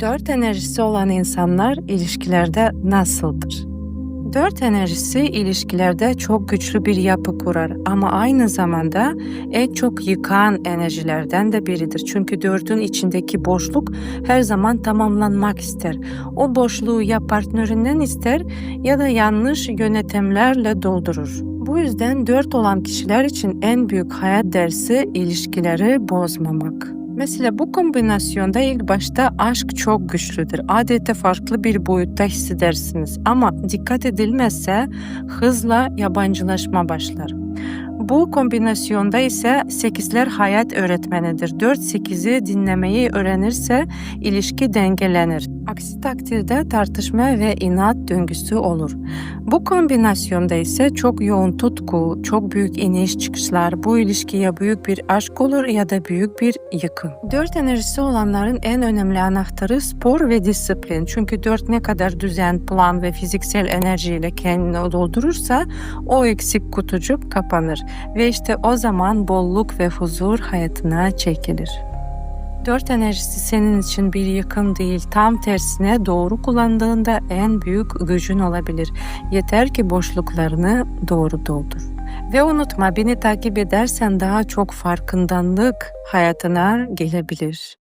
Dört enerjisi olan insanlar ilişkilerde nasıldır? Dört enerjisi ilişkilerde çok güçlü bir yapı kurar ama aynı zamanda en çok yıkan enerjilerden de biridir. Çünkü dördün içindeki boşluk her zaman tamamlanmak ister. O boşluğu ya partnerinden ister ya da yanlış yönetimlerle doldurur. Bu yüzden dört olan kişiler için en büyük hayat dersi ilişkileri bozmamak. Mesela bu kombinasyonda ilk başta aşk çok güçlüdür. Adeta farklı bir boyutta hissedersiniz ama dikkat edilmezse hızla yabancılaşma başlar. Bu kombinasyonda ise 8'ler hayat öğretmenidir. 4-8'i dinlemeyi öğrenirse ilişki dengelenir. Aksi takdirde tartışma ve inat döngüsü olur. Bu kombinasyonda ise çok yoğun tutku, çok büyük iniş çıkışlar, bu ilişki ya büyük bir aşk olur ya da büyük bir yıkım. Dört enerjisi olanların en önemli anahtarı spor ve disiplin. Çünkü dört ne kadar düzen, plan ve fiziksel enerjiyle kendini doldurursa o eksik kutucuk kapanır ve işte o zaman bolluk ve huzur hayatına çekilir. Dört enerjisi senin için bir yıkım değil, tam tersine doğru kullandığında en büyük gücün olabilir. Yeter ki boşluklarını doğru doldur. Ve unutma beni takip edersen daha çok farkındalık hayatına gelebilir.